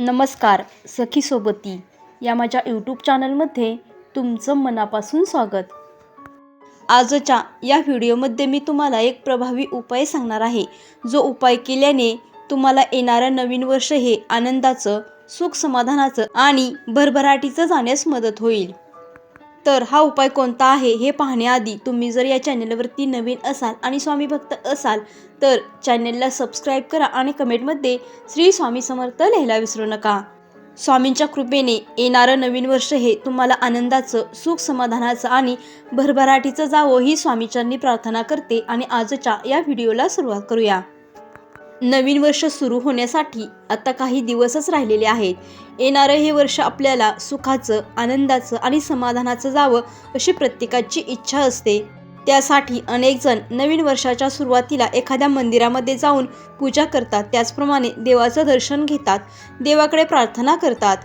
नमस्कार सखी सोबती या माझ्या यूट्यूब चॅनलमध्ये तुमचं मनापासून स्वागत. आजच्या या व्हिडिओमध्ये मी तुम्हाला एक प्रभावी उपाय सांगणार आहे. जो उपाय केल्याने तुम्हाला येणारं नवीन वर्ष हे आनंदाचं सुख समाधानाचं आणि भरभराटीचं जाण्यास मदत होईल. तर हा उपाय कोणता आहे हे पाहण्याआधी तुम्ही जर या चॅनलवरती नवीन असाल आणि स्वामी भक्त असाल तर चॅनलला सबस्क्राईब करा आणि कमेंटमध्ये श्री स्वामी समर्थ लिहायला विसरू नका. स्वामींच्या कृपेने येणारं नवीन वर्ष हे तुम्हाला आनंदाचं सुख समाधानाचं आणि भरभराटीचं जावं ही स्वामीच्यांनी प्रार्थना करते. आणि आजच्या या व्हिडिओला सुरुवात करूया. नवीन वर्ष सुरू होण्यासाठी आता काही दिवसच राहिलेले आहेत. येणारं हे वर्ष आपल्याला सुखाचं आनंदाचं आणि समाधानाचं जावं अशी प्रत्येकाची इच्छा असते. त्यासाठी अनेकजण नवीन वर्षाच्या सुरुवातीला एखाद्या मंदिरामध्ये जाऊन पूजा करतात. त्याचप्रमाणे देवाचं दर्शन घेतात. देवाकडे प्रार्थना करतात.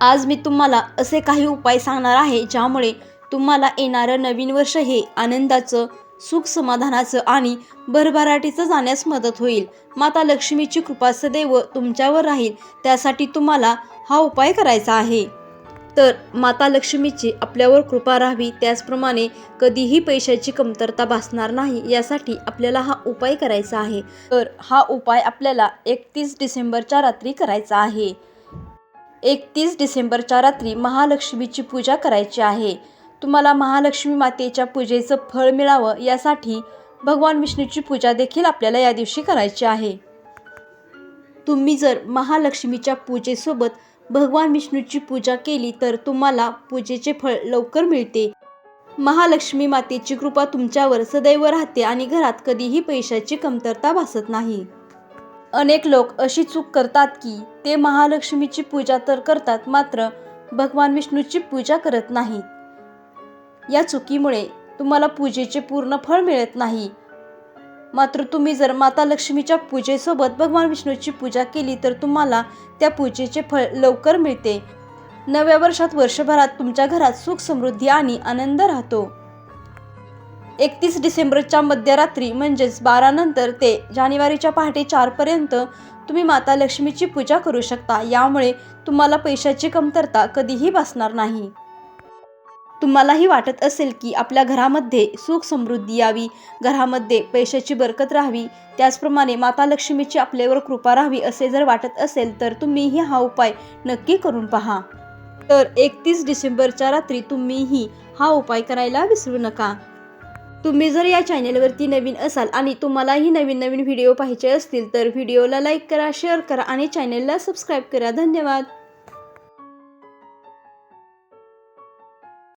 आज मी तुम्हाला असे काही उपाय सांगणार आहे ज्यामुळे तुम्हाला येणारं नवीन वर्ष हे आनंदाचं सुख समाधानाचं आणि भरभराटीचं जाण्यास मदत होईल. माता लक्ष्मीची कृपा सदैव तुमच्यावर राहील. त्यासाठी तुम्हाला हा उपाय करायचा आहे. तर माता लक्ष्मीची आपल्यावर कृपा राहावी. त्याचप्रमाणे कधीही पैशाची कमतरता भासणार नाही यासाठी आपल्याला हा उपाय करायचा आहे. तर हा उपाय आपल्याला एकतीस डिसेंबरच्या रात्री करायचा आहे. एकतीस डिसेंबरच्या रात्री महालक्ष्मीची पूजा करायची आहे. तुम्हाला महालक्ष्मी मातेच्या पूजेचं फळ मिळावं यासाठी भगवान विष्णूची पूजा देखील आपल्याला या दिवशी करायची आहे. तुम्ही जर महालक्ष्मीच्या पूजेसोबत भगवान विष्णूची पूजा केली तर तुम्हाला पूजेचे फळ लवकर मिळते. महालक्ष्मी मातेची कृपा तुमच्यावर सदैव राहते आणि घरात कधीही पैशाची कमतरता भासत नाही. अनेक लोक अशी चूक करतात की ते महालक्ष्मीची पूजा तर करतात मात्र भगवान विष्णूची पूजा करत नाहीत. या चुकीमुळे तुम्हाला पूजेचे पूर्ण फळ मिळत नाही. मात्र तुम्ही जर माता लक्ष्मीच्या पूजेसोबत भगवान विष्णूची पूजा केली तर तुम्हाला त्या पूजेचे फळ लवकर मिळते. नव्या वर्षात वर्षभरात तुमच्या घरात सुख समृद्धी आणि आनंद राहतो. एकतीस डिसेंबरच्या मध्यरात्री म्हणजेच बारा नंतर ते जानेवारीच्या पहाटे चारपर्यंत तुम्ही माता लक्ष्मीची पूजा करू शकता. यामुळे तुम्हाला पैशाची कमतरता कधीही भासणार नाही. तुम्हालाही वाटत असेल की आपल्या घरामध्ये सुख समृद्धी यावी घरामध्ये पैशाची बरकत राहावी त्याचप्रमाणे माता लक्ष्मीची आपल्यावर कृपा राहावी असे जर वाटत असेल तर तुम्हीही हा उपाय नक्की करून पहा. तर एकतीस डिसेंबरच्या रात्री तुम्हीही हा उपाय करायला विसरू नका. तुम्ही जर या चॅनेलवरती नवीन असाल आणि तुम्हालाही नवीन नवीन व्हिडिओ पाहायचे असतील तर व्हिडिओला लाईक करा शेअर करा आणि चॅनेलला सबस्क्राईब करा. धन्यवाद!